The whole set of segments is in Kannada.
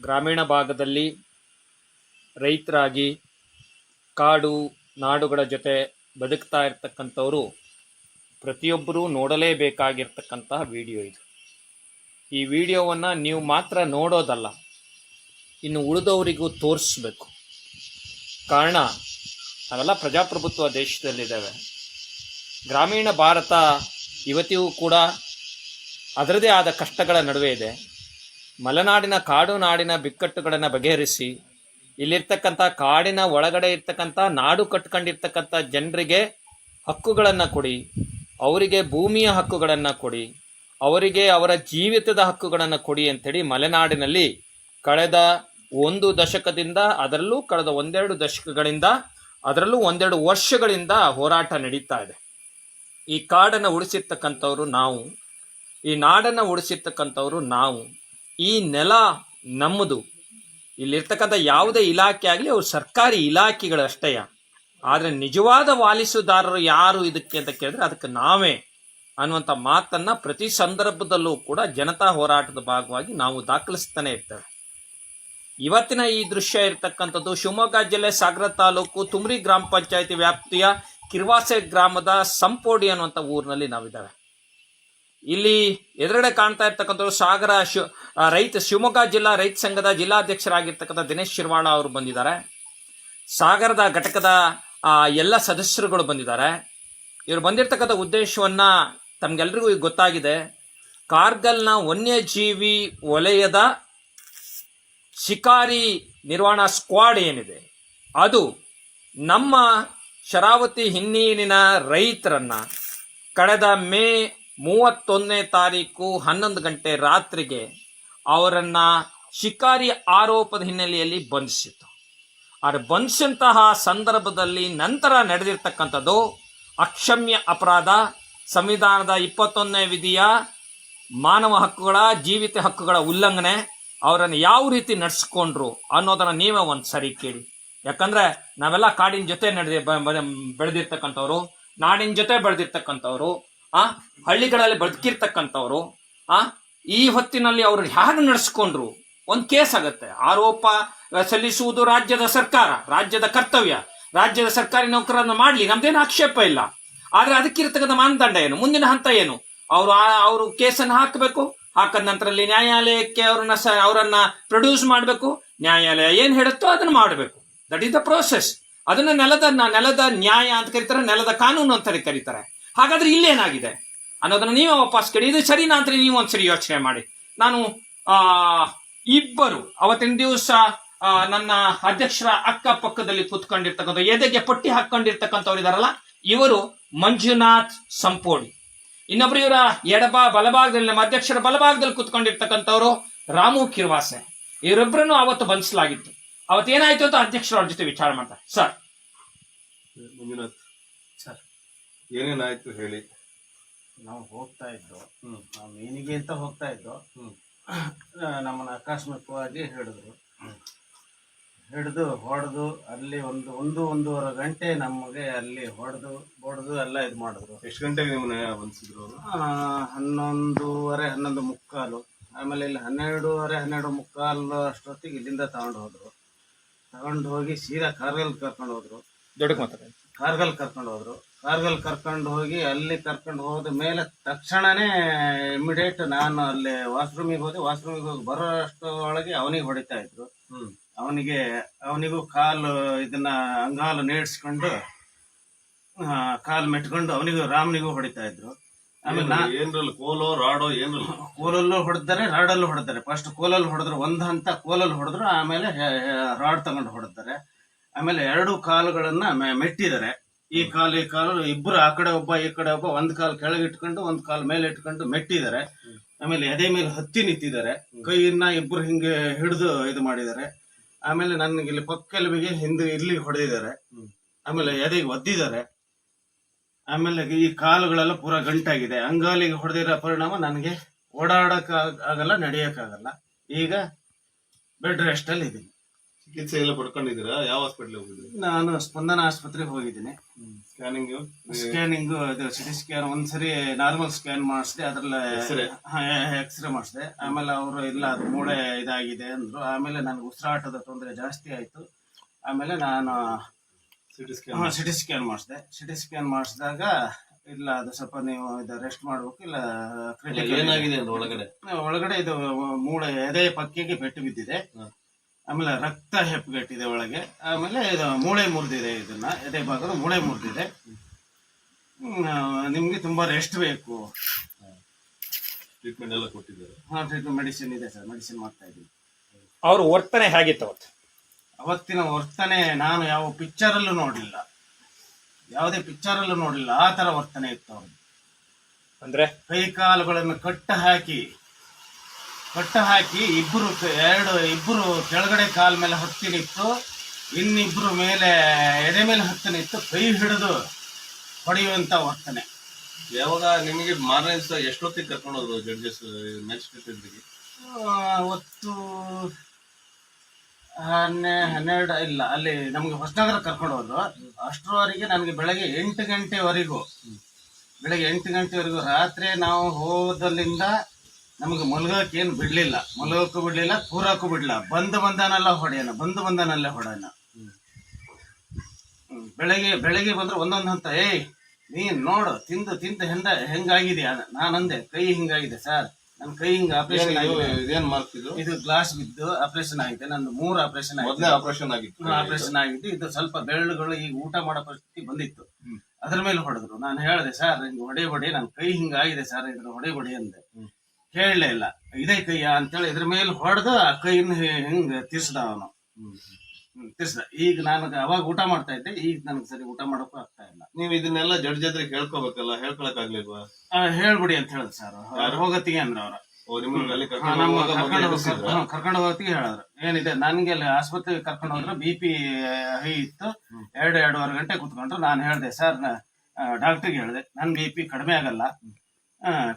ಗ್ರಾಮೀಣ ಭಾಗದಲ್ಲಿ ರೈತರಾಗಿ ಕಾಡು ನಾಡುಗಳ ಜೊತೆ ಬದುಕ್ತಾ ಇರ್ತಕ್ಕಂಥವರು ಪ್ರತಿಯೊಬ್ಬರೂ ನೋಡಲೇಬೇಕಾಗಿರ್ತಕ್ಕಂತಹ ವಿಡಿಯೋ ಇದು. ಈ ವಿಡಿಯೋವನ್ನು ನೀವು ಮಾತ್ರ ನೋಡೋದಲ್ಲ, ಇನ್ನು ಉಳಿದವರಿಗೂ ತೋರಿಸ್ಬೇಕು. ಕಾರಣ, ನಾವೆಲ್ಲ ಪ್ರಜಾಪ್ರಭುತ್ವ ದೇಶದಲ್ಲಿದ್ದೇವೆ. ಗ್ರಾಮೀಣ ಭಾರತ ಇವತ್ತಿಗೂ ಕೂಡ ಅದರದೇ ಆದ ಕಷ್ಟಗಳ ನಡುವೆ ಇದೆ. ಮಲೆನಾಡಿನ ಕಾಡು ನಾಡಿನ ಬಿಕ್ಕಟ್ಟುಗಳನ್ನು ಬಗೆಹರಿಸಿ, ಇಲ್ಲಿರ್ತಕ್ಕಂಥ ಕಾಡಿನ ಒಳಗಡೆ ಇರ್ತಕ್ಕಂಥ ನಾಡು ಕಟ್ಕೊಂಡಿರ್ತಕ್ಕಂಥ ಜನರಿಗೆ ಹಕ್ಕುಗಳನ್ನು ಕೊಡಿ, ಅವರಿಗೆ ಭೂಮಿಯ ಹಕ್ಕುಗಳನ್ನು ಕೊಡಿ, ಅವರಿಗೆ ಅವರ ಜೀವಿತದ ಹಕ್ಕುಗಳನ್ನು ಕೊಡಿ ಅಂತೇಳಿ ಮಲೆನಾಡಿನಲ್ಲಿ ಕಳೆದ ಒಂದು ದಶಕದಿಂದ, ಅದರಲ್ಲೂ ಕಳೆದ ಒಂದೆರಡು ದಶಕಗಳಿಂದ, ಅದರಲ್ಲೂ ಒಂದೆರಡು ವರ್ಷಗಳಿಂದ ಹೋರಾಟ ನಡೀತಾ ಇದೆ. ಈ ಕಾಡನ್ನು ಉಳಿಸಿರ್ತಕ್ಕಂಥವ್ರು ನಾವು, ಈ ನಾಡನ್ನು ಉಳಿಸಿರ್ತಕ್ಕಂಥವ್ರು ನಾವು. ಈ ನೆಲ ನಮ್ಮದು. ಇಲ್ಲಿರ್ತಕ್ಕಂಥ ಯಾವುದೇ ಇಲಾಖೆ ಆಗಲಿ ಅವು ಸರ್ಕಾರಿ ಇಲಾಖೆಗಳು ಅಷ್ಟೇ ಆದರೆ ನಿಜವಾದ ವಾಲಿಸುದಾರರು ಯಾರು ಇದಕ್ಕೆ ಅಂತ ಕೇಳಿದ್ರೆ ಅದಕ್ಕೆ ನಾವೇ ಅನ್ನುವಂಥ ಮಾತನ್ನು ಪ್ರತಿ ಸಂದರ್ಭದಲ್ಲೂ ಕೂಡ ಜನತಾ ಹೋರಾಟದ ಭಾಗವಾಗಿ ನಾವು ದಾಖಲಿಸ್ತಾನೆ ಇರ್ತೇವೆ. ಇವತ್ತಿನ ಈ ದೃಶ್ಯ ಇರತಕ್ಕಂಥದ್ದು ಶಿವಮೊಗ್ಗ ಜಿಲ್ಲೆ ಸಾಗರ ತಾಲೂಕು ತುಮ್ರಿ ಗ್ರಾಮ ಪಂಚಾಯಿತಿ ವ್ಯಾಪ್ತಿಯ ಕಿರ್ವಾಸೆ ಗ್ರಾಮದ ಸಂಪೋಡಿ ಅನ್ನುವಂಥ ಊರಿನಲ್ಲಿ ನಾವಿದ್ದೇವೆ. ಇಲ್ಲಿ ಎದುರುಗಡೆ ಕಾಣ್ತಾ ಇರ್ತಕ್ಕಂಥವ್ರು ಸಾಗರ ಶಿವ ರೈತ ಶಿವಮೊಗ್ಗ ಜಿಲ್ಲಾ ರೈತ ಸಂಘದ ಜಿಲ್ಲಾಧ್ಯಕ್ಷರಾಗಿರ್ತಕ್ಕಂಥ ದಿನೇಶ್ ಶಿರ್ವಾಣ ಅವರು ಬಂದಿದ್ದಾರೆ. ಸಾಗರದ ಘಟಕದ ಎಲ್ಲ ಸದಸ್ಯರುಗಳು ಬಂದಿದ್ದಾರೆ. ಇವರು ಬಂದಿರತಕ್ಕಂಥ ಉದ್ದೇಶವನ್ನ ತಮ್ಗೆಲ್ರಿಗೂ ಈಗ ಗೊತ್ತಾಗಿದೆ. ಕಾರ್ಗಲ್ನ ವನ್ಯಜೀವಿ ವಲಯದ ಶಿಕಾರಿ ನಿರ್ವಹಣಾ ಸ್ಕ್ವಾಡ್ ಏನಿದೆ, ಅದು ನಮ್ಮ ಶರಾವತಿ ಹಿನ್ನೀರಿನ ರೈತರನ್ನ ಕಳೆದ ಮೇ ಮೂವತ್ತೊಂದನೇ ತಾರೀಕು ಹನ್ನೊಂದು ಗಂಟೆ ರಾತ್ರಿಗೆ ಅವರನ್ನ ಶಿಕಾರಿ ಆರೋಪದ ಹಿನ್ನೆಲೆಯಲ್ಲಿ ಬಂಧಿಸಿತು ಆದರೆ ಬಂಧಿಸಿದಂತಹ ಸಂದರ್ಭದಲ್ಲಿ ನಂತರ ನಡೆದಿರ್ತಕ್ಕಂಥದ್ದು ಅಕ್ಷಮ್ಯ ಅಪರಾಧ, ಸಂವಿಧಾನದ ಇಪ್ಪತ್ತೊಂದನೇ ವಿಧಿಯ ಮಾನವ ಹಕ್ಕುಗಳ, ಜೀವಿತ ಹಕ್ಕುಗಳ ಉಲ್ಲಂಘನೆ, ಅವರನ್ನು ಯಾವ ರೀತಿ ನಡೆಸ್ಕೊಂಡ್ರು ಅನ್ನೋದನ್ನು ನೀವೇ ಒಂದು ಸರಿ ಕೇಳಿ. ಯಾಕಂದ್ರೆ ನಾವೆಲ್ಲ ಕಾಡಿನ ಜೊತೆ ನಡೆದಿ ಬೆಳೆದಿರ್ತಕ್ಕಂಥವ್ರು, ನಾಡಿನ ಜೊತೆ ಬೆಳೆದಿರ್ತಕ್ಕಂಥವ್ರು ಆ ಹಳ್ಳಿಗಳಲ್ಲಿ ಬದುಕಿರ್ತಕ್ಕಂಥವ್ರು, ಆ, ಈ ಹೊತ್ತಿನಲ್ಲಿ ಅವರು ಹೇಗೆ ನಡೆಸ್ಕೊಂಡ್ರು? ಒಂದು ಕೇಸ್ ಆಗುತ್ತೆ. ಆರೋಪ ಸಲ್ಲಿಸುವುದು ರಾಜ್ಯದ ಸರ್ಕಾರ, ರಾಜ್ಯದ ಕರ್ತವ್ಯ. ರಾಜ್ಯದ ಸರ್ಕಾರಿ ನೌಕರರನ್ನು ಮಾಡ್ಲಿ, ನಮ್ದೇನು ಆಕ್ಷೇಪ ಇಲ್ಲ. ಆದರೆ ಅದಕ್ಕಿರ್ತಕ್ಕಂಥ ಮಾನದಂಡ ಏನು? ಮುಂದಿನ ಹಂತ ಏನು? ಅವರು ಅವರು ಕೇಸನ್ನು ಹಾಕಬೇಕು, ಹಾಕದ ನಂತರಲ್ಲಿ ನ್ಯಾಯಾಲಯಕ್ಕೆ ಅವ್ರನ್ನ ಸ, ಅವರನ್ನ ಪ್ರೊಡ್ಯೂಸ್ ಮಾಡಬೇಕು. ನ್ಯಾಯಾಲಯ ಏನು ಹೇಳುತ್ತೋ ಅದನ್ನು ಮಾಡಬೇಕು. ದಟ್ ಇಸ್ ದ ಪ್ರೋಸೆಸ್ ಅದನ್ನು ನೆಲದ ನೆಲದ ನ್ಯಾಯ ಅಂತ ಕರೀತಾರೆ, ನೆಲದ ಕಾನೂನು ಅಂತ ಕರೀತಾರೆ. ಹಾಗಾದ್ರೆ ಇಲ್ಲೇನಾಗಿದೆ? ಅನ್ನೋದನ್ನ ನೀವೇ ವಾಪಸ್ ಕೇಳಿ. ಇದು ಸರಿನಾ ಅಂತ ನೀವು ಒಂದ್ಸರಿ ಯೋಚನೆ ಮಾಡಿ. ನಾನು, ಆ, ಇಬ್ಬರು ಅವತ್ತಿನ ದಿವಸ ನನ್ನ ಅಧ್ಯಕ್ಷರ ಅಕ್ಕಪಕ್ಕದಲ್ಲಿ ಕೂತ್ಕೊಂಡಿರ್ತಕ್ಕಂಥ, ಎದೆಗೆ ಪಟ್ಟಿ ಹಾಕೊಂಡಿರ್ತಕ್ಕಂಥವ್ರು ಇದಾರಲ್ಲ, ಇವರು ಮಂಜುನಾಥ್ ಸಂಪೋಡಿ. ಇನ್ನೊಬ್ರು ಇವರ ಎಡಬಾ ಬಲಭಾಗದಲ್ಲಿ, ನಮ್ಮ ಅಧ್ಯಕ್ಷರ ಬಲಭಾಗದಲ್ಲಿ ಕೂತ್ಕೊಂಡಿರ್ತಕ್ಕಂಥವ್ರು ರಾಮು ಕಿರ್ವಾಸೆ. ಇವರಿಬ್ಬರನ್ನು ಅವತ್ತು ಬಂಧಿಸಲಾಗಿತ್ತು ಅವತ್ತೇನಾಯ್ತು ಅಂತ ಅಧ್ಯಕ್ಷರು ಜೊತೆ ವಿಚಾರ ಮಾಡ್ತಾರೆ. ಸರ್. ಮಂಜುನಾಥ್. ಸರ್. ಏನೇನಾಯ್ತು ಹೇಳಿ? ನಾವು ಹೋಗ್ತಾ ಇದ್ದು ನಾವು ಮೀನಿಗೆ ಅಂತ ಹೋಗ್ತಾ ಇದ್ದು ನಮ್ಮನ್ನು ಆಕಸ್ಮಿಕವಾಗಿ ಹಿಡಿದ್ರು. ಹಿಡಿದು ಹೊಡೆದು ಅಲ್ಲಿ ಒಂದು ಒಂದು ಒಂದೂವರೆ ಗಂಟೆ ನಮಗೆ ಅಲ್ಲಿ ಹೊಡೆದು ಹೊಡೆದು ಎಲ್ಲ ಇದು ಮಾಡಿದ್ರು. ಎಷ್ಟು ಗಂಟೆಗೆ ನಿಮ್ಮನ್ನ ಆ, ಹನ್ನೊಂದೂವರೆ ಹನ್ನೊಂದು ಮುಕ್ಕಾಲು. ಆಮೇಲೆ ಇಲ್ಲಿ ಹನ್ನೆರಡೂವರೆ ಹನ್ನೆರಡು ಮುಕ್ಕಾಲು ಅಷ್ಟೊತ್ತಿಗೆ ಇಲ್ಲಿಂದ ತಗೊಂಡು ಹೋದರು. ತಗೊಂಡು ಹೋಗಿ ಸೀದಾ ಕಾರ್ಗಲ್ ಕರ್ಕೊಂಡು ಹೋದ್ರು. ದೊಡ್ಡ ಮಾತಾಡ. ಕಾರ್ಗಲ್ ಕರ್ಕೊಂಡು ಹೋದ್ರು. ಕಾರ್ಗಲ್ ಕರ್ಕೊಂಡು ಹೋಗಿ ಅಲ್ಲಿ ಕರ್ಕೊಂಡು ಹೋದ ಮೇಲೆ ತಕ್ಷಣನೇ ಇಮಿಡಿಯೇಟ್ ನಾನು ಅಲ್ಲಿ ವಾಶ್ರೂಮಿಗೆ ಹೋದೆ. ವಾಶ್ರೂಮಿಗೆ ಹೋಗಿ ಬರೋ ಒಳಗೆ ಅವನಿಗೆ ಹೊಡಿತಾ ಇದ್ರು. ಅವನಿಗೆ ಅವನಿಗೂ ಕಾಲು ಇದನ್ನ ಅಂಗಾಲು ನೇಡ್ಸ್ಕೊಂಡು ಕಾಲು ಮೆಟ್ಕೊಂಡು ಅವನಿಗೂ ರಾಮನಿಗೂ ಹೊಡಿತಾ ಇದ್ರು. ಆಮೇಲೆ ಏನ್ರಲ್ಲ ಕೋಲೋ ರಾಡೋ ಏನ್ರಲ್ಲ? ಕೋಲಲ್ಲೂ ಹೊಡೆದಾರೆ ರಾಡಲ್ಲೂ ಹೊಡೆದಾರೆ. ಫಸ್ಟ್ ಕೋಲಲ್ಲಿ ಹೊಡೆದ್ರು ಒಂದ್ ಹಂತ ಕೋಲಲ್ಲಿ ಹೊಡೆದ್ರು ಆಮೇಲೆ ರಾಡ್ ತಗೊಂಡು ಹೊಡೆದಾರೆ. ಆಮೇಲೆ ಎರಡು ಕಾಲುಗಳನ್ನ ಮೆಟ್ಟಿದ್ದಾರೆ ಈ ಕಾಲು ಈ ಕಾಲು, ಇಬ್ರು ಆ ಕಡೆ ಒಬ್ಬ, ಈ ಕಡೆ ಒಬ್ಬ, ಒಂದ್ ಕಾಲ್ ಕೆಳಗೆ ಇಟ್ಕೊಂಡು, ಒಂದ್ ಕಾಲ್ ಮೇಲೆ ಇಟ್ಕೊಂಡು ಮೆಟ್ಟಿದ್ದಾರೆ. ಆಮೇಲೆ ಎದೆ ಮೇಲೆ ಹತ್ತಿ ನಿಂತಿದ್ದಾರೆ. ಕೈಯನ್ನ ಇಬ್ರು ಹಿಂಗೆ ಹಿಡಿದು ಇದು ಮಾಡಿದ್ದಾರೆ. ಆಮೇಲೆ ನನ್ಗೆ ಇಲ್ಲಿ ಪಕ್ಕೆಲುಬಿಗೆ ಹಿಂದೆ ಇಲ್ಲಿ ಹೊಡೆದಿದ್ದಾರೆ. ಆಮೇಲೆ ಎದೆಗೆ ಒದ್ದಿದ್ದಾರೆ. ಆಮೇಲೆ ಈ ಕಾಲುಗಳೆಲ್ಲ ಪೂರ ಗಂಟಾಗಿದೆ. ಅಂಗಾಲಿಗೆ ಹೊಡೆದಿರೋ ಪರಿಣಾಮ ನನಗೆ ಓಡಾಡಕ್ ಆಗ್- ಆಗಲ್ಲ, ನಡೆಯಕ್ಕಾಗಲ್ಲ. ಈಗ ಬೆಡ್ ರೆಸ್ಟ್ ಅಲ್ಲಿ ಇದೀನಿ. ಚಿಕಿತ್ಸೆ ಎಲ್ಲ ಪಡ್ಕೊಂಡಿದ್ದೀರಾ? ಯಾವ ಹಾಸ್ಪಿಟ್ಲ್ ಹೋಗಿದ್ರಿ ನಾನು ಸ್ಪಂದನ ಆಸ್ಪತ್ರೆಗೆ ಹೋಗಿದ್ದೀನಿ. ಸ್ಕ್ಯಾನಿಂಗ್ ಸ್ಕ್ಯಾನಿಂಗ್ ಇದು ಸಿಟಿ ಸ್ಕ್ಯಾನ್ ಒಂದ್ಸರಿ ನಾರ್ಮಲ್ ಸ್ಕ್ಯಾನ್ ಮಾಡಿಸಿದೆ ಅದ್ರಲ್ಲಿ? ಎಕ್ಸ್ರೇ ಮಾಡಿಸಿದೆ. ಆಮೇಲೆ ಅವರು ಇಲ್ಲ ಅದು ಮೂಳೆ ಇದಾಗಿದೆ ಅಂದ್ರು. ಆಮೇಲೆ ನನಗೆ ಉಸಿರಾಟದ ತೊಂದರೆ ಜಾಸ್ತಿ ಆಯ್ತು. ಆಮೇಲೆ ನಾನು ಸಿಟಿ ಸ್ಕ್ಯಾನ್ ಸಿಟಿ ಸ್ಕ್ಯಾನ್ ಮಾಡಿಸಿದೆ. ಸಿಟಿ ಸ್ಕ್ಯಾನ್ ಮಾಡಿಸಿದಾಗ ಇಲ್ಲ ಅದು ಸ್ವಲ್ಪ ನೀವು ಇದು ರೆಸ್ಟ್ ಮಾಡ್ಬೇಕು ಇಲ್ಲ ಕ್ರಿಟಿಕಲ್ ಏನಾಗಿದೆ ಒಳಗಡೆ? ಒಳಗಡೆ ಇದು ಮೂಳೆ ಎದೆ ಪಕ್ಕಿಗೆ ಪೆಟ್ಟು ಬಿದ್ದಿದೆ. ಆಮೇಲೆ ರಕ್ತ ಹೆಪ್ಪುಗಟ್ಟಿದೆ ಒಳಗೆ. ಆಮೇಲೆ ಇದು ಮೂಳೆ ಮುರಿದಿದೆ ಇದನ್ನ ಎದೆ ಭಾಗದ ಮೂಳೆ ಮುರಿದಿದೆ ನಿಮ್ಗೆ ತುಂಬಾ ರೆಸ್ಟ್ ಬೇಕು. ಟ್ರೀಟ್ಮೆಂಟ್ ಎಲ್ಲ ಕೊಟ್ಟಿದ್ದಾರೆ. ಹಾ ಮೆಡಿಸಿನ್ ಇದೆ ಸರ್ ಮೆಡಿಸಿನ್ ಮಾಡ್ತಾ ಇದ್ದೀನಿ. ಅವ್ರ ವರ್ತನೆ ಹೇಗಿತ್ತು ಅವತ್ತು? ಅವತ್ತಿನ ವರ್ತನೆ ನಾನು ಯಾವ ಪಿಕ್ಚರ್ ಅಲ್ಲೂ ನೋಡಿಲ್ಲ ಯಾವುದೇ ಪಿಕ್ಚರ್ ಅಲ್ಲೂ ನೋಡಿಲ್ಲ ಆ ತರ ವರ್ತನೆ ಇತ್ತು ಅವ್ರದ್ದು. ಅಂದ್ರೆ? ಕೈ ಕಾಲುಗಳನ್ನು ಕಟ್ಟ ಹಾಕಿ ಕಟ್ಟ ಹಾಕಿ ಇಬ್ಬರು ಎರಡು ಇಬ್ಬರು ಕೆಳಗಡೆ ಕಾಲ ಮೇಲೆ ಹತ್ತಿ ನಿಂತು ಇನ್ನಿಬ್ರು ಮೇಲೆ ಎದೆ ಮೇಲೆ ಹತ್ತಿ ನಿಂತು ಕೈ ಹಿಡಿದು ಹೊಡೆಯುವಂಥ ವರ್ತನೆ. ಯಾವಾಗ ನಿಮಗೆ ಮಾರನೇ ದಿವಸ ಎಷ್ಟೊತ್ತಿಗೆ ಕರ್ಕೊಂಡು ಹೋದ್ರು ಜಡ್ಜಸ್ ಮ್ಯಾಜಿಸ್ಟ್ರೇಟ್ ಅವತ್ತು ಹನ್ನೆ ಹನ್ನೆರಡು ಇಲ್ಲ ಅಲ್ಲಿ ನಮಗೆ ಹೊಸನಗರ ಕರ್ಕೊಂಡು ಹೋದ್ರು. ಅಷ್ಟರವರೆಗೆ ನನಗೆ ಬೆಳಗ್ಗೆ ಎಂಟು ಗಂಟೆವರೆಗೂ ಬೆಳಗ್ಗೆ ಎಂಟು ಗಂಟೆವರೆಗೂ ರಾತ್ರಿ ನಾವು ಹೋದಲ್ಲಿಂದ ನಮಗೆ ಮಲಗಕ್ಕೆ ಏನು ಬಿಡಲಿಲ್ಲ. ಮಲಗಕ್ಕೂ ಬಿಡ್ಲಿಲ್ಲ ಕೂರಕ್ಕೂ ಬಿಡ್ಲಿಲ್ಲ. ಬಂದು ಬಂದನೆಲ್ಲ ಹೊಡೆಯೋಣ ಬಂದು ಬಂದನಲ್ಲ ಹೊಡೆಯೋಣ. ಬೆಳಗ್ಗೆ ಬೆಳಗ್ಗೆ ಬಂದ್ರೆ ಒಂದೊಂದು ಹಂತ ಏಯ್ ನೀನ್ ನೋಡು ತಿಂದು ತಿಂದು ಹೆಂದ ನಾನು ಅಂದೆ? ಕೈ ಹಿಂಗಾಗಿದೆ ಸರ್. ನನ್ನ ಕೈ ಹಿಂಗ ಆಪರೇಷನ್ ಇದೇನ್ ಮಾಡ್ತಿದ್ರು ಇದು? ಗ್ಲಾಸ್ ಬಿದ್ದು ಆಪರೇಷನ್ ಆಗಿದೆ. ನಂದು ಮೂರು ಆಪರೇಷನ್ ಆಗಿದೆ. ಆಪರೇಷನ್ ಆಗಿತ್ತು. ಆಪರೇಷನ್ ಆಗಿದ್ದು ಇದು ಸ್ವಲ್ಪ ಬೆರಳುಗಳು ಈಗ ಊಟ ಮಾಡೋ ಪರಿಸ್ಥಿತಿ ಬಂದಿತ್ತು. ಅದ್ರ ಮೇಲೆ ಹೊಡೆದ್ರು. ನಾನು ಹೇಳಿದೆ ಸರ್ ಹಿಂಗೆ ಹೊಡೆ ಹೊಡೆ ನನ್ನ ಕೈ ಹಿಂಗಾಗಿದೆ ಸರ್ ಇದ್ರ ಹೊಡೆ ಹೊಡೆ ಅಂದೆ. ಹ್ಮ್. ಕೇಳಲೇ ಇಲ್ಲ. ಇದೇ ಕೈಯ? ಅಂತೇಳಿ ಇದ್ರ ಮೇಲೆ ಹೊಡೆದು ಆ ಕೈನ ಹಿಂಗ್ ತಿರ್ಸ್ದ ಅವನು. ತಿರ್ಸ್ದ. ಈಗ ನಾನು ಅವಾಗ ಊಟ ಮಾಡ್ತಾ ಇದ್ದೆ. ಈಗ ನನಗೆ ಸರಿ ಊಟ ಮಾಡೋಕ್ಕೂ ಆಗ್ತಾ ಇಲ್ಲ. ನೀವು ಇದನ್ನೆಲ್ಲ ಜಡ್ ಹತ್ರ ಕೇಳ್ಕೋಬೇಕಲ್ಲ ಹೇಳ್ಕೊಳಕ್ ಆಗ್ಲಿಲ್ವಾ? ಆ, ಹೇಳ್ಬಿಡಿ ಅಂತ ಹೇಳಿದ್ ಸರ್ ಹೋಗತ್ತಿಗೆ ಅಂದ್ರ ಅವ್ರ. ಓ ಅಲ್ಲಿ ಹಾ, ಕರ್ಕೊಂಡು ನಮ್ಮ ಹೋಗುವಾಗ ಮೊದ್ಲು ಕರ್ಕೊಂಡು ಎಬ್ಬಿಸಿದ್ರಾ? ಹೋಗ್- ಕರ್ಕೊಂಡು ಹೋಗತ್ತಿಗೆ ಹೇಳಿದ್ರು. ಏನಿದೆ ನನ್ಗೆ ಅಲ್ಲಿ ಆಸ್ಪತ್ರೆಗೆ ಕರ್ಕೊಂಡು ಹೋದ್ರು ಬಿ ಪಿ ಹೈ ಇತ್ತು. ಎರಡು ಎರಡೂವರೆ ಗಂಟೆ ಕುತ್ಕೊಂಡ್ರು ನಾನು ಹೇಳಿದೆ ಸರ್ ಡಾಕ್ಟರ್ಗೆ ಹೇಳಿದೆ. ನನ್ ಬಿ ಪಿ ಕಡಿಮೆ ಆಗಲ್ಲ.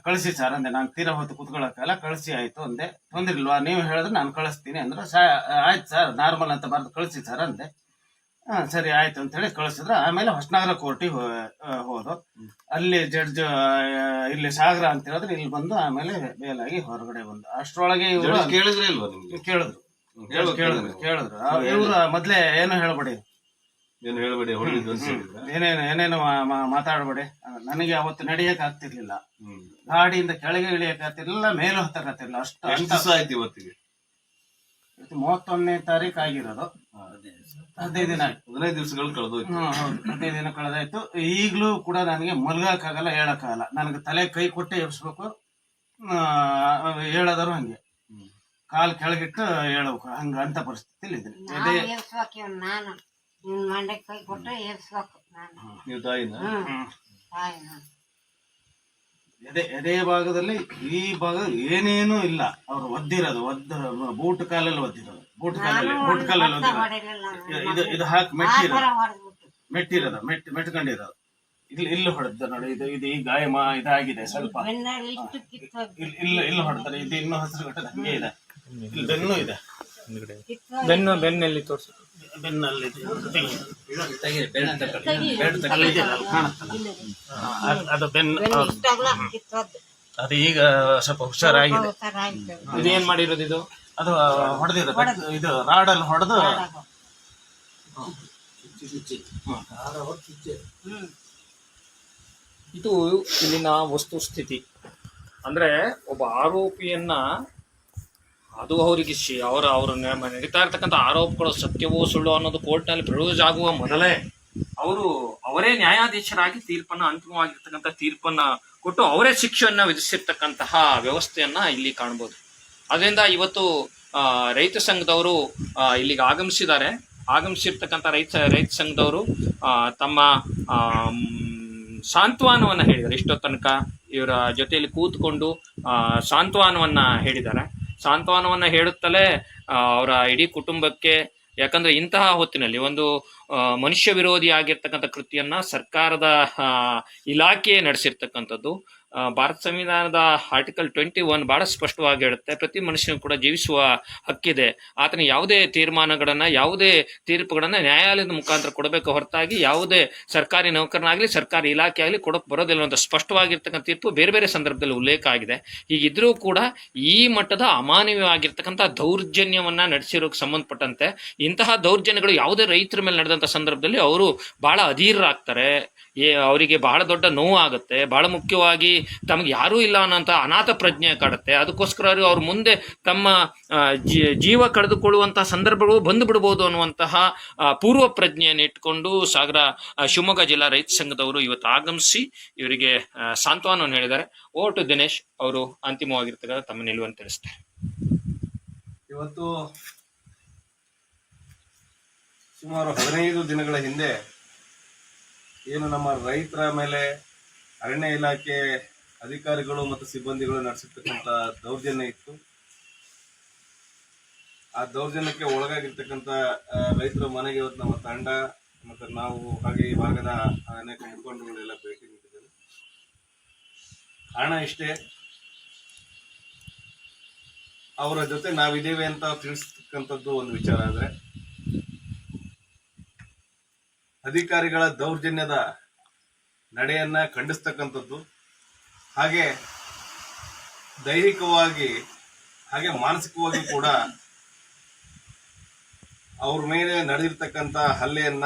ಕಳಿಸಿ ಸರ್ ಅಂದೆ. ನಾನು ತೀರಾ ಹೊತ್ತು ಕುತ್ಕೊಳ್ಳೋಕ್ಕೆಲ್ಲ ಕಳಿಸಿ ಆಯ್ತು ಅಂದೆ. ತೊಂದ್ರೆ ಇಲ್ವಾ ನೀವು ಹೇಳಿದ್ರೆ ನಾನು ಕಳಿಸ್ತೀನಿ ಅಂದ್ರೆ. ಸಾ ಆಯ್ತು ಸರ್ ನಾರ್ಮಲ್ ಅಂತ ಬರೆದು ಕಳಿಸಿ ಸರ್ ಅಂದೆ. ಹಾ ಸರಿ ಆಯ್ತು ಅಂತ ಹೇಳಿ ಕಳಿಸಿದ್ರು. ಆಮೇಲೆ ಹೊಸನಗರ ಕೋರ್ಟಿಗೆ ಹೋದು ಅಲ್ಲಿ ಜಡ್ಜ್ ಇಲ್ಲಿ ಸಾಗರ ಅಂತ ಹೇಳಿದ್ರೆ. ಇಲ್ಲಿ ಬಂದು ಆಮೇಲೆ ಬೇಲಾಗಿ ಹೊರಗಡೆ ಬಂದು. ಅಷ್ಟ್ರೊಳಗೆ ಇವರು ಕೇಳಿದ್ರೆ ಕೇಳಿದ್ರು. ಕೇಳಿದ್ರು ಕೇಳಿದ್ರು. ಇವ್ರು ಮೊದ್ಲೇ ಏನು ಹೇಳ್ಬೇಡಿ? ಏನು ಹೇಳ್ಬೇಡಿ ಹೊಡಿದ್ದು ಅಂತ ಹೇಳಿದ್ರ. ಏನೇನು ಏನೇನು ಮಾ- ಮಾ- ಮಾತಾಡ್ಬೇಡಿ. ನನಗೆ ಅವತ್ತು ನಡೆಯಕ್ ಆಗ್ತಿರ್ಲಿಲ್ಲ. ಗಾಡಿಯಿಂದ ಕೆಳಗೆ ಇಳಿಯಕ್ ಆಗ್ತಿರ್ಲಿಲ್ಲ ಮೇಲೆ ಹತ್ತಕ್ ಆಗ್ತಿರ್ಲಿಲ್ಲ ಅಷ್ಟು ಎಷ್ಟು ಅಂತ ದಿವಸ ಆಯ್ತು ಇವತ್ತಿಗೆ. ಇವತ್ತು ಮೂವತ್ತೊಂದನೇ ತಾರೀಕು ಆಗಿರೋದು. ಹದಿನೈದು ದಿನ ಆಯ್ತು. ಹದಿನೈದು ದಿವಸಗಳು ಕಳೆದೋಯ್ತು. ಹ್ಮ್ ಹೌದು. ಹದಿನೈದು ದಿನ ಕಳೆದಾಯ್ತು. ಈಗಲೂ ಕೂಡ ನನಗೆ ಮಲ್ಗಕ್ಕಾಗಲ್ಲ ಹೇಳಕ್ಕಾಗಲ್ಲ. ನನಗೆ ತಲೆ ಕೈ ಕೊಟ್ಟೆ ಎಬ್ಸ್ಬೇಕು. ಆ, ಹೇಳೋದರು ಹಂಗೆ. ಕಾಲ್ ಕೆಳಗಿಟ್ಟು ಹೇಳಬೇಕು. ಹಂಗ ಅಂತ ಪರಿಸ್ಥಿತಿಲಿ ಇದ್ದೀನಿ. ನಾನು. ನಿನ್ ಮಂಡ್ಯಕ್ಕೆ ಕೈ ಕೊಟ್ಟು ಏರ್ಸ್ಬೇಕು ನಾನು. ನೀವು ತಾಯಿನ? ಹ್ಮ್. ತಾಯಿ ನಾನು ಎದೆ ಎದೆ ಭಾಗದಲ್ಲಿ ಈ ಭಾಗ ಏನೇನೂ ಇಲ್ಲ. ಅವ್ರು ಒದ್ದಿರೋದು ಒದ್ದ ಬೂಟ್ ಕಾಲಲ್ಲಿ ಒದ್ದಿರೋದು. ಬೂಟ್ ಕಾಲಲ್ಲಿ ಬೂಟ್ ಕಾಲಲ್ಲಿ ಒದ್ದಿರೋದು. ಹೊಡಿಲಿಲ್ಲ ಇದು ಇದು ಹಾಕಿ ಆ ಮೆಟ್ಟಿರೋದು. ಥರ ಹೊಡೆದ್ಬಿಟ್ಟು ಮೆಟ್ಟಿರೋದು ಮೆಟ್ ಮೆಟ್ಕೊಂಡಿರೋದು. ಇಲ್ಲಿ ಇಲ್ಲಿ ಹೊಡೆದ ನೋಡಿ ಇದು ಇದು ಈ ಗಾಯ ಮಾ ಇದಾಗಿದೆ ಸ್ವಲ್ಪ. ಬೆನ್ನಲ್ಲಿ ಇಷ್ಟು ಕಿತ್ತೋದ್ ಇಲ್ಲಿ ಇಲ್ಲಿ ಇಲ್ಲಿ ಹೊಡೆದ್ರೆ ಇದು ಇನ್ನೂ ಹಸಿರು ಕಟ್ಟದ ಹಂಗೆ ಇದೆ. ಇಲ್ಲಿ ಬೆನ್ನು ಇದೆ. ಬೆನ್ನು ಬೆನ್ನಲ್ಲಿ ತೋರಿಸು. ಅದು- ಬೆನ್ನು. ಅದು ಈಗ ಸ್ವಲ್ಪ ಹುಷಾರಾಗಿದೆ. ಇದೇನ್ ಮಾಡಿರೋದು ಇದು? ಅದು ಹೊಡೆದಿರೋದು. ಇದು ರಾಡಲ್ಲಿ ಹೊಡೆದು. ಹ್ಮ್. ಇದು ಇಲ್ಲಿನ ವಸ್ತುಸ್ಥಿತಿ ಅಂದ್ರೆ ಒಬ್ಬ ಆರೋಪಿಯನ್ನ ಅದು ಅವರಿಗೆ ಶಿ ಅವರ ಅವರು ನಡೀತಾ ಇರ್ತಕ್ಕಂಥ ಆರೋಪಗಳು ಸತ್ಯವೋ ಸುಳ್ಳು ಅನ್ನೋದು ಕೋರ್ಟ್ನಲ್ಲಿ ಪ್ರಯೋಜ ಆಗುವ ಮೊದಲೇ ಅವರು ಅವರೇ ನ್ಯಾಯಾಧೀಶರಾಗಿ ತೀರ್ಪನ್ನ ಅಂತಿಮವಾಗಿರ್ತಕ್ಕಂಥ ತೀರ್ಪನ್ನ ಕೊಟ್ಟು ಅವರೇ ಶಿಕ್ಷೆಯನ್ನ ವಿಧಿಸಿರ್ತಕ್ಕಂತಹ ವ್ಯವಸ್ಥೆಯನ್ನ ಇಲ್ಲಿ ಕಾಣ್ಬೋದು. ಅದರಿಂದ ಇವತ್ತು ರೈತ ಸಂಘದವರು ಇಲ್ಲಿಗೆ ಆಗಮಿಸಿದ್ದಾರೆ. ಆಗಮಿಸಿರ್ತಕ್ಕಂಥ ರೈತ ರೈತ ಸಂಘದವರು ತಮ್ಮ ಸಾಂತ್ವನವನ್ನ ಹೇಳಿದ್ದಾರೆ. ಇಷ್ಟೋ ತನಕ ಇವರ ಜೊತೆಯಲ್ಲಿ ಕೂತ್ಕೊಂಡು ಸಾಂತ್ವನವನ್ನ ಹೇಳಿದ್ದಾರೆ. ಸಾಂತ್ವನವನ್ನ ಹೇಳುತ್ತಲೇ ಅವರ ಇಡೀ ಕುಟುಂಬಕ್ಕೆ, ಯಾಕಂದ್ರೆ ಇಂತಹ ಹೊತ್ತಿನಲ್ಲಿ ಒಂದು ಮನುಷ್ಯ ವಿರೋಧಿ ಆಗಿರ್ತಕ್ಕಂಥ ಕೃತಿಯನ್ನ ಸರ್ಕಾರದ ಇಲಾಖೆ ನಡೆಸಿರ್ತಕ್ಕಂಥದ್ದು. ಭಾರತ ಸಂವಿಧಾನದ ಆರ್ಟಿಕಲ್ ಟ್ವೆಂಟಿ ಒನ್ ಬಹಳ ಸ್ಪಷ್ಟವಾಗಿ ಹೇಳುತ್ತೆ ಪ್ರತಿ ಮನುಷ್ಯನು ಕೂಡ ಜೀವಿಸುವ ಹಕ್ಕಿದೆ. ಆತನ ಯಾವುದೇ ತೀರ್ಮಾನಗಳನ್ನ, ಯಾವುದೇ ತೀರ್ಪುಗಳನ್ನ ನ್ಯಾಯಾಲಯದ ಮುಖಾಂತರ ಕೊಡಬೇಕು ಹೊರತಾಗಿ ಯಾವುದೇ ಸರ್ಕಾರಿ ನೌಕರನಾಗಲಿ, ಸರ್ಕಾರಿ ಇಲಾಖೆ ಆಗಲಿ ಕೊಡಕ್ ಬರೋದಿಲ್ಲ ಅಂತ ಸ್ಪಷ್ಟವಾಗಿರ್ತಕ್ಕಂಥ ತೀರ್ಪು ಬೇರೆ ಬೇರೆ ಸಂದರ್ಭದಲ್ಲಿ ಉಲ್ಲೇಖ ಆಗಿದೆ. ಹೀಗಿದ್ರೂ ಕೂಡ ಈ ಮಟ್ಟದ ಅಮಾನವೀಯವಾಗಿರ್ತಕ್ಕಂಥ ದೌರ್ಜನ್ಯವನ್ನ ನಡೆಸಿರೋಕೆ ಸಂಬಂಧಪಟ್ಟಂತೆ ಇಂತಹ ದೌರ್ಜನ್ಯಗಳು ಯಾವುದೇ ರೈತರ ಮೇಲೆ ನಡೆದಂಥ ಸಂದರ್ಭದಲ್ಲಿ ಅವರು ಬಹಳ ಅಧೀರರಾಗ್ತಾರೆ. ಏ, ಅವರಿಗೆ ಬಹಳ ದೊಡ್ಡ ನೋವು ಆಗುತ್ತೆ. ಬಹಳ ಮುಖ್ಯವಾಗಿ ತಮಗೆ ಯಾರೂ ಇಲ್ಲ ಅನ್ನೋಂಥ ಅನಾಥ ಪ್ರಜ್ಞೆ ಕಾಡುತ್ತೆ. ಅದಕ್ಕೋಸ್ಕರ ಅವರು ಮುಂದೆ ತಮ್ಮ ಜೀವ ಕಳೆದುಕೊಳ್ಳುವಂತಹ ಸಂದರ್ಭಗಳು ಬಂದು ಬಿಡಬಹುದು ಅನ್ನುವಂತಹ ಪೂರ್ವ ಪ್ರಜ್ಞೆಯನ್ನು ಇಟ್ಕೊಂಡು ಸಾಗರ ಶಿವಮೊಗ್ಗ ಜಿಲ್ಲಾ ರೈತ ಸಂಘದವರು ಇವತ್ತು ಆಗಮಿಸಿ ಇವರಿಗೆ ಸಾಂತ್ವನವನ್ನು ಹೇಳಿದ್ದಾರೆ. ಓಟು ದಿನೇಶ್ ಅವರು ಅಂತಿಮವಾಗಿರ್ತಕ್ಕಂಥ ತಮ್ಮ ನಿಲುವನ್ನು ತಿಳಿಸ್ತಾರೆ. ಇವತ್ತು ಸುಮಾರು ಹದಿನೈದು ದಿನಗಳ ಹಿಂದೆ ಏನು ನಮ್ಮ ರೈತರ ಮೇಲೆ ಅರಣ್ಯ ಇಲಾಖೆ ಅಧಿಕಾರಿಗಳು ಮತ್ತು ಸಿಬ್ಬಂದಿಗಳು ನಡೆಸಿರ್ತಕ್ಕಂಥ ದೌರ್ಜನ್ಯ ಇತ್ತು. ಆ ದೌರ್ಜನ್ಯಕ್ಕೆ ಒಳಗಾಗಿರ್ತಕ್ಕಂಥ ರೈತರ ಮನೆಗೆ ಇವತ್ತು ನಮ್ಮ ತಂಡ ಮತ್ತು ನಾವು ಹಾಗೆ ಈ ಭಾಗದ ಅನೇಕ ಮುಖಂಡಗಳೆಲ್ಲ ಭೇಟಿ ನೀಡಿದ್ದೇವೆ ಕಾರಣ ಇಷ್ಟೇ, ಅವರ ಜೊತೆ ನಾವಿದ್ದೇವೆ ಅಂತ ತಿಳಿಸ್ತಕ್ಕಂಥದ್ದು ಒಂದು ವಿಚಾರ ಆದ್ರೆ ಅಧಿಕಾರಿಗಳ ದೌರ್ಜನ್ಯದ ನಡೆಯನ್ನ ಖಂಡಿಸ್ತಕ್ಕಂಥದ್ದು. ಹಾಗೆ ದೈಹಿಕವಾಗಿ ಹಾಗೆ ಮಾನಸಿಕವಾಗಿ ಕೂಡ ಅವ್ರ ಮೇಲೆ ನಡೆದಿರ್ತಕ್ಕಂಥ ಹಲ್ಲೆಯನ್ನ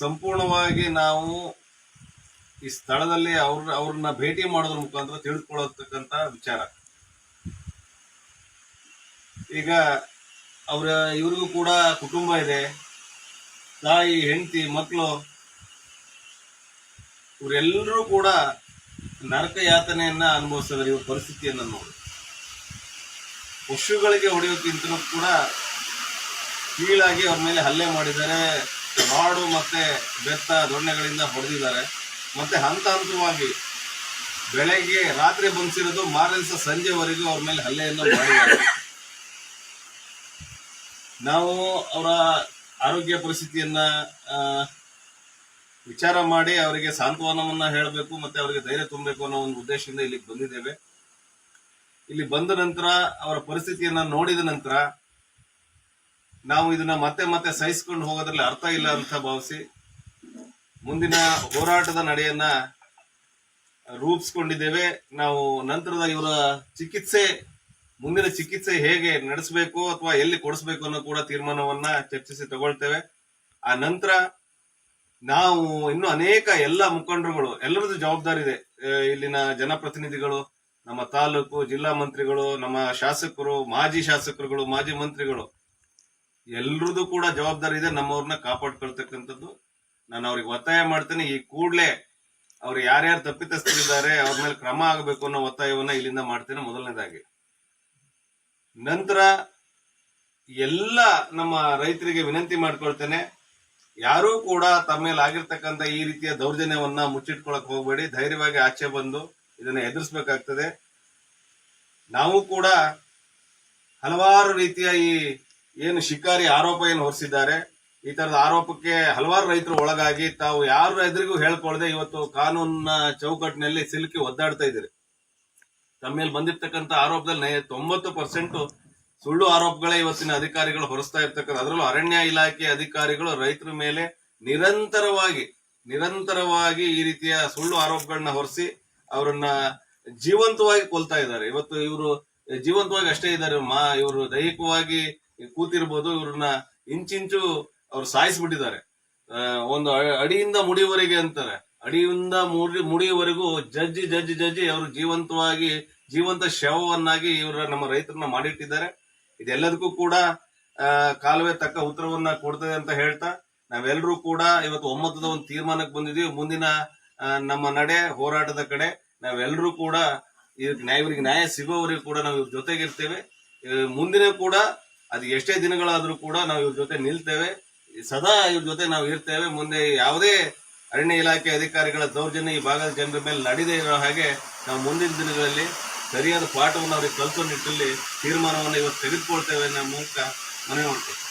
ಸಂಪೂರ್ಣವಾಗಿ ನಾವು ಈ ಸ್ಥಳದಲ್ಲಿ ಅವ್ರ ಅವ್ರನ್ನ ಭೇಟಿ ಮಾಡೋದ್ರ ಮುಖಾಂತರ ತಿಳಿದುಕೊಳ್ಳತಕ್ಕಂಥ ವಿಚಾರ. ಈಗ ಅವರ ಇವ್ರಿಗೂ ಕೂಡ ಕುಟುಂಬ ಇದೆ. ತಾಯಿ, ಹೆಂಡತಿ ಮಕ್ಕಳು ಇವರೆಲ್ಲರೂ ಕೂಡ ನರಕ ಯಾತನೆಯನ್ನ ಅನುಭವಿಸ್ತಾರೆ ಇವ್ರ ಪರಿಸ್ಥಿತಿಯನ್ನು ನೋಡಿ. ಪಶುಗಳಿಗೆ ಹೊಡೆಯೋಕ್ಕಿಂತಲೂ ಕೂಡ ಕೀಳಾಗಿ ಅವ್ರ ಮೇಲೆ ಹಲ್ಲೆ ಮಾಡಿದ್ದಾರೆ. ರಾಡು ಮತ್ತೆ ಬೆತ್ತ ದೊಣ್ಣೆಗಳಿಂದ ಹೊಡೆದಿದ್ದಾರೆ. ಮತ್ತೆ ಹಂತ ಹಂತವಾಗಿ ಬೆಳಗ್ಗೆ ರಾತ್ರಿ ಬಂದಿರೋದು ಮಾರನೇ ಸಂಜೆವರೆಗೂ ಅವ್ರ ಮೇಲೆ ಹಲ್ಲೆಯನ್ನು ಮಾಡಿದ್ದಾರೆ. ನಾವು ಅವರ ಆರೋಗ್ಯ ಪರಿಸ್ಥಿತಿಯನ್ನ ವಿಚಾರ ಮಾಡಿ ಅವರಿಗೆ ಸಾಂತ್ವನವನ್ನ ಹೇಳಬೇಕು ಮತ್ತೆ ಅವರಿಗೆ ಧೈರ್ಯ ತುಂಬಬೇಕು ಅನ್ನೋ ಒಂದು ಉದ್ದೇಶದಿಂದ ಇಲ್ಲಿಗೆ ಬಂದಿದ್ದೇವೆ. ಇಲ್ಲಿ ಬಂದ ನಂತರ, ಅವರ ಪರಿಸ್ಥಿತಿಯನ್ನ ನೋಡಿದ ನಂತರ, ನಾವು ಇದನ್ನ ಮತ್ತೆ ಮತ್ತೆ ಸಹಿಸಿಕೊಂಡು ಹೋಗೋದ್ರಲ್ಲಿ ಅರ್ಥ ಇಲ್ಲ ಅಂತ ಭಾವಿಸಿ, ಮುಂದಿನ ಹೋರಾಟದ ನಡೆಯನ್ನ ರೂಪಿಸ್ಕೊಂಡಿದ್ದೇವೆ. ನಾವು ನಂತರದ ಇವರ ಚಿಕಿತ್ಸೆ ಮುಂದಿನ ಚಿಕಿತ್ಸೆ ಹೇಗೆ ನಡೆಸಬೇಕು ಅಥವಾ ಎಲ್ಲಿ ಕೊಡಿಸ್ಬೇಕು ಅನ್ನೋ ಕೂಡ ತೀರ್ಮಾನವನ್ನ ಚರ್ಚಿಸಿ ತಗೊಳ್ತೇವೆ. ಆ ನಂತರ ನಾವು ಇನ್ನು ಅನೇಕ ಎಲ್ಲ ಮುಖಂಡರುಗಳು, ಎಲ್ಲರದ್ದು ಜವಾಬ್ದಾರಿ ಇದೆ. ಇಲ್ಲಿನ ಜನಪ್ರತಿನಿಧಿಗಳು, ನಮ್ಮ ತಾಲೂಕು ಜಿಲ್ಲಾ ಮಂತ್ರಿಗಳು, ನಮ್ಮ ಶಾಸಕರು, ಮಾಜಿ ಶಾಸಕರುಗಳು, ಮಾಜಿ ಮಂತ್ರಿಗಳು, ಎಲ್ರದ್ದು ಕೂಡ ಜವಾಬ್ದಾರಿ ಇದೆ. ನಮ್ಮವ್ರನ್ನ ಕಾಪಾಡ್ಕೊಳ್ತಕ್ಕಂಥದ್ದು. ನಾನು ಅವ್ರಿಗೆ ಒತ್ತಾಯ ಮಾಡ್ತೇನೆ. ಈ ಕೂಡಲೇ ಅವ್ರು ಯಾರ್ಯಾರು ತಪ್ಪಿತಸ್ಥರಿದ್ದಾರೆ, ಅವ್ರ ಮೇಲೆ ಕ್ರಮ ಆಗಬೇಕು ಅನ್ನೋ ಒತ್ತಾಯವನ್ನ ಇಲ್ಲಿಂದ ಮಾಡ್ತೇನೆ ಮೊದಲನೇದಾಗಿ. ನಂತರ ಎಲ್ಲ ನಮ್ಮ ರೈತರಿಗೆ ವಿನಂತಿ ಮಾಡ್ಕೊಳ್ತೇನೆ, ಯಾರೂ ಕೂಡ ತಮ್ಮ ಮೇಲೆ ಆಗಿರ್ತಕ್ಕಂಥ ಈ ರೀತಿಯ ದೌರ್ಜನ್ಯವನ್ನ ಮುಚ್ಚಿಟ್ಕೊಳಕ್ ಹೋಗಬೇಡಿ, ಧೈರ್ಯವಾಗಿ ಆಚೆ ಬಂದು ಇದನ್ನ ಎದುರಿಸಬೇಕಾಗ್ತದೆ. ನಾವು ಕೂಡ ಹಲವಾರು ರೀತಿಯ ಈ ಏನು ಶಿಕಾರಿ ಆರೋಪ ಏನು ಹೊರಿಸಿದ್ದಾರೆ. ಈ ತರದ ಆರೋಪಕ್ಕೆ ಹಲವಾರು ರೈತರು ಒಳಗಾಗಿ ತಾವು ಯಾರು ಎದುರಿಗೂ ಹೇಳ್ಕೊಳ್ದೆ ಇವತ್ತು ಕಾನೂನಿನ ಚೌಕಟ್ಟಿನಲ್ಲಿ ಸಿಲುಕಿ ಒದ್ದಾಡ್ತಾ ಇದ್ದೀರಿ. ತಮ್ಮ ಮೇಲೆ ಬಂದಿರ್ತಕ್ಕಂಥ ಆರೋಪದಲ್ಲಿ ತೊಂಬತ್ತು ಪರ್ಸೆಂಟ್ ಸುಳ್ಳು ಆರೋಪಗಳೇ ಇವತ್ತಿನ ಅಧಿಕಾರಿಗಳು ಹೊರಸ್ತಾ ಇರ್ತಕ್ಕಂಥ ಅದರಲ್ಲೂ ಅರಣ್ಯ ಇಲಾಖೆ ಅಧಿಕಾರಿಗಳು ರೈತರ ಮೇಲೆ ನಿರಂತರವಾಗಿ ನಿರಂತರವಾಗಿ ಈ ರೀತಿಯ ಸುಳ್ಳು ಆರೋಪಗಳನ್ನ ಹೊರಿಸಿ ಅವರನ್ನ ಜೀವಂತವಾಗಿ ಕೊಲ್ತಾ ಇದ್ದಾರೆ. ಇವತ್ತು ಇವರು ಜೀವಂತವಾಗಿ ಅಷ್ಟೇ ಇದ್ದಾರೆ. ಮಾ ಇವರು ದೈಹಿಕವಾಗಿ ಕೂತಿರ್ಬೋದು, ಇವ್ರನ್ನ ಇಂಚಿಂಚು ಅವ್ರು ಸಾಯಿಸ್ಬಿಟ್ಟಿದ್ದಾರೆ. ಒಂದು ಅಡಿಯಿಂದ ಮುಡಿವರೆಗೆ ಅಂತಾರೆ. ಅಡಿಯಿಂದ ಮುಡಿ ಮುಡಿಯವರೆಗೂ ಜಜ್ಜಿ ಜಜ್ಜಿ ಜಜ್ಜಿ ಅವರು ಜೀವಂತವಾಗಿ, ಜೀವಂತ ಶವವನ್ನಾಗಿ ಇವರ ನಮ್ಮ ರೈತರನ್ನ ಮಾಡಿಟ್ಟಿದ್ದಾರೆ. ಇದೆಲ್ಲದಕ್ಕೂ ಕೂಡ ಕಾಲುವೆ ತಕ್ಕ ಉತ್ತರವನ್ನ ಕೊಡ್ತದೆ ಅಂತ ಹೇಳ್ತಾ ನಾವೆಲ್ಲರೂ ಕೂಡ ಇವತ್ತು ಒಮ್ಮತದ ಒಂದು ತೀರ್ಮಾನಕ್ಕೆ ಬಂದಿದೀವಿ ಮುಂದಿನ ನಮ್ಮ ನಡೆ ಹೋರಾಟದ ಕಡೆ ನಾವೆಲ್ಲರೂ ಕೂಡ ಇವರಿಗೆ ನ್ಯಾಯ ಸಿಗೋವರೆಗೂ ಕೂಡ ನಾವು ಇವ್ರ ಜೊತೆಗಿರ್ತೇವೆ. ಮುಂದಿನ ಕೂಡ, ಅದು ಎಷ್ಟೇ ದಿನಗಳಾದರೂ ಕೂಡ ನಾವು ಇವ್ರ ಜೊತೆ ನಿಲ್ತೇವೆ. ಸದಾ ಇವ್ರ ಜೊತೆ ನಾವು ಇರ್ತೇವೆ. ಮುಂದೆ ಯಾವುದೇ ಅರಣ್ಯ ಇಲಾಖೆ ಅಧಿಕಾರಿಗಳ ದೌರ್ಜನ್ಯ ಈ ಭಾಗದ ಜನರ ಮೇಲೆ ನಡೆದೇ ಇರೋ ಹಾಗೆ ನಾವು ಮುಂದಿನ ದಿನಗಳಲ್ಲಿ ಸರಿಯಾದ ಪಾಠವನ್ನು ಅವರಿಗೆ ಕಲಿಸೋ ನಿಟ್ಟಿನಲ್ಲಿ ತೀರ್ಮಾನವನ್ನು ಇವತ್ತು ತೆಗೆದುಕೊಳ್ತೇವೆ ಅನ್ನೋ ಮೂಲಕ ಮನವಿ ಮಾಡ್ತೇವೆ.